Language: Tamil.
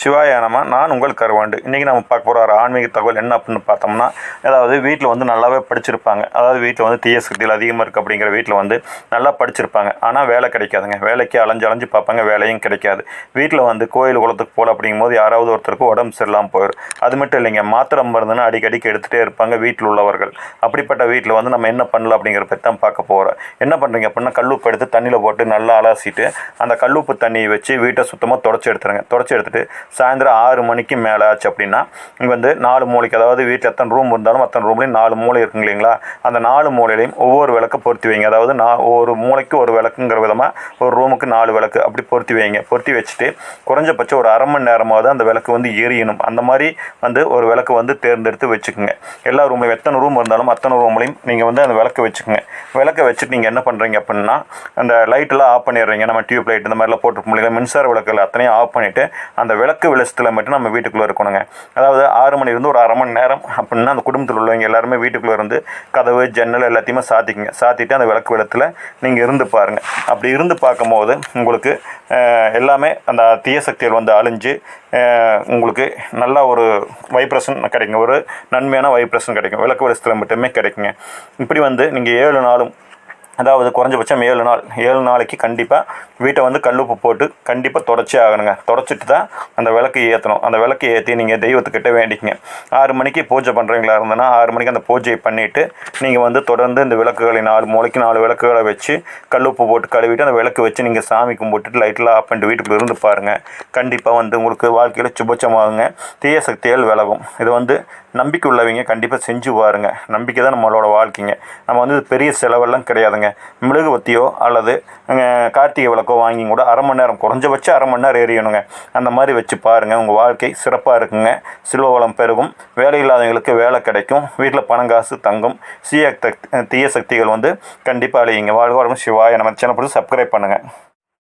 சிவாயானமா நான் உங்கள் கருவாண்டு. இன்றைக்கி நம்ம பார்க்க போகிற ஒரு ஆன்மீக தகவல் என்ன அப்படின்னு பார்த்தோம்னா அதாவது வீட்டில் வந்து நல்லாவே படிச்சிருப்பாங்க. அதாவது வீட்டில் வந்து தீய சக்திகள் அதிகமாக இருக்குது அப்படிங்கிற வீட்டில் வந்து நல்லா படிச்சிருப்பாங்க. ஆனால் வேலை கிடைக்காதுங்க. வேலைக்கு அலைஞ்சு அலைஞ்சு பார்ப்பாங்க வேலையும் கிடைக்காது. வீட்டில் வந்து கோயில் குளத்துக்கு போகல அப்படிங்கும்போது யாராவது ஒருத்தருக்கு உடம்பு சரியில்லாமல் போயிடும் அது மட்டும் இல்லைங்க மாத்திரை மருந்துன்னு அடிக்கடிக்கு எடுத்துகிட்டே இருப்பாங்க வீட்டில் உள்ளவர்கள். அப்படிப்பட்ட வீட்டில் வந்து நம்ம என்ன பண்ணலாம் அப்படிங்கிற பற்றி தான் பார்க்க போகிறோம் என்ன பண்ணுறீங்க அப்படின்னா கல்லுப்பு எடுத்து தண்ணியில் போட்டு நல்லா அலசிட்டு அந்த கல்லுப்பு தண்ணியை வச்சு வீட்டை சுத்தமாக தொடச்சி எடுத்துருங்க. தொடச்சி எடுத்துகிட்டு சாயந்தரம் ஆறு மணிக்கு மேலே ஆச்சு அப்படின்னா இங்கே வந்து நாலு மூலைக்கு அதாவது வீட்டில் எத்தனை ரூம் இருந்தாலும் அத்தனை ரூம்லேயும் நாலு மூலை இருக்குங்க இல்லைங்களா? அந்த நாலு மூலையிலையும் ஒவ்வொரு விளக்கு பொருத்தி வைங்க. அதாவது நான் ஒரு மூலைக்கு ஒரு விளக்குங்கிற விதமாக ஒரு ரூமுக்கு நாலு விளக்கு அப்படி பொருத்தி வைங்க. பொருத்தி வச்சுட்டு குறைஞ்சபட்சம் ஒரு அரை மணி நேரமாவது அந்த விளக்கு வந்து எரியணும். அந்த மாதிரி வந்து ஒரு விளக்கு வந்து தேர்ந்தெடுத்து வச்சுக்கோங்க. எல்லா ரூம்லையும் எத்தனை ரூம் இருந்தாலும் அத்தனை ரூம்லையும் நீங்கள் வந்து அந்த விளக்கு வச்சுக்கோங்க. விளக்கை வச்சுட்டு நீங்கள் என்ன பண்ணுறீங்க அப்படின்னா அந்த லைட்டெல்லாம் ஆஃப் பண்ணிடுறீங்க. நம்ம டியூப் லைட் இந்த மாதிரிலாம் போட்டிருக்க முடியல மின்சார விளக்குகள் அத்தனையும் ஆஃப் பண்ணிவிட்டு அந்த விளக்கு விளக்கு வெளிச்சத்தில் மட்டும் நம்ம வீட்டுக்குள்ளே இருக்கணுங்க. அதாவது ஆறு மணிலேருந்து ஒரு அரை மணி நேரம் அப்படின்னா அந்த குடும்பத்தில் உள்ளவங்க எல்லாருமே வீட்டுக்குள்ளே இருந்து கதவு ஜன்னல் எல்லாத்தையுமே சாத்திக்குங்க. சாத்திட்டு அந்த விளக்கு வெளிச்சத்தில் நீங்கள் இருந்து பாருங்கள் அப்படி இருந்து பார்க்கும்போது உங்களுக்கு எல்லாமே அந்த தீய சக்திகள் வந்து அழிஞ்சு உங்களுக்கு நல்ல ஒரு வைப்ரேஷன் கிடைக்கும். ஒரு நன்மையான வைப்ரேஷன் கிடைக்கும். விளக்கு வெளிச்சத்தில் மட்டுமே கிடைக்குங்க. இப்படி வந்து நீங்கள் ஏழு நாளும் அதாவது குறைஞ்சபட்சம் ஏழு நாள். ஏழு நாளைக்கு கண்டிப்பாக வீட்டை வந்து கல்லுப்பு போட்டு கண்டிப்பாக தொடச்சே ஆகணுங்க. தொடச்சிட்டு தான் அந்த விளக்கு ஏற்றணும் அந்த விளக்கு ஏற்றி நீங்கள் தெய்வத்துக்கிட்ட வேண்டிக்கங்க. ஆறு மணிக்கு பூஜை பண்ணுறீங்களா இருந்தனா ஆறு மணிக்கு அந்த பூஜையை பண்ணிவிட்டு நீங்கள் வந்து தொடர்ந்து இந்த விளக்குகளை நாலு மூளைக்கு நாலு விளக்குகளை வச்சு கல்லுப்பு போட்டு கழுவிட்டு அந்த விளக்கு வச்சு நீங்கள் சாமி கும்பிட்டுட்டு லைட்டெலாம் ஆஃப் பண்ணிட்டு வீட்டுக்குள்ள இருந்து பாருங்கள் கண்டிப்பாக வந்து உங்களுக்கு வாழ்க்கையில் சுபச்சமாகுங்க. தீய சக்திகள் விலகும். இது வந்து நம்பிக்கை உள்ளவங்க கண்டிப்பாக செஞ்சு பாருங்கள் நம்பிக்கை தான் நம்மளோட வாழ்க்கைங்க. நம்ம வந்து பெரிய செலவெல்லாம் கிடையாதுங்க. மெழுகுவத்தியோ அல்லது கார்த்திகை விளக்கோ வாங்கி கூட அரை மணி நேரம் குறைஞ்சபட்சம் அரை மணி நேரம் எரியணுங்க. அந்த மாதிரி வச்சு பாருங்கள் உங்கள் வாழ்க்கை சிறப்பாக இருக்குங்க. சில்வ வளம் பெருகும். வேலை இல்லாதவங்களுக்கு வேலை கிடைக்கும். வீட்டில் பணம் காசு தங்கும் சீய தீய சக்திகள் வந்து கண்டிப்பாக அழியுங்க. வாழ்வாரம் சிவாய நம்ம சேனல் சப்ஸ்கிரைப் பண்ணுங்கள்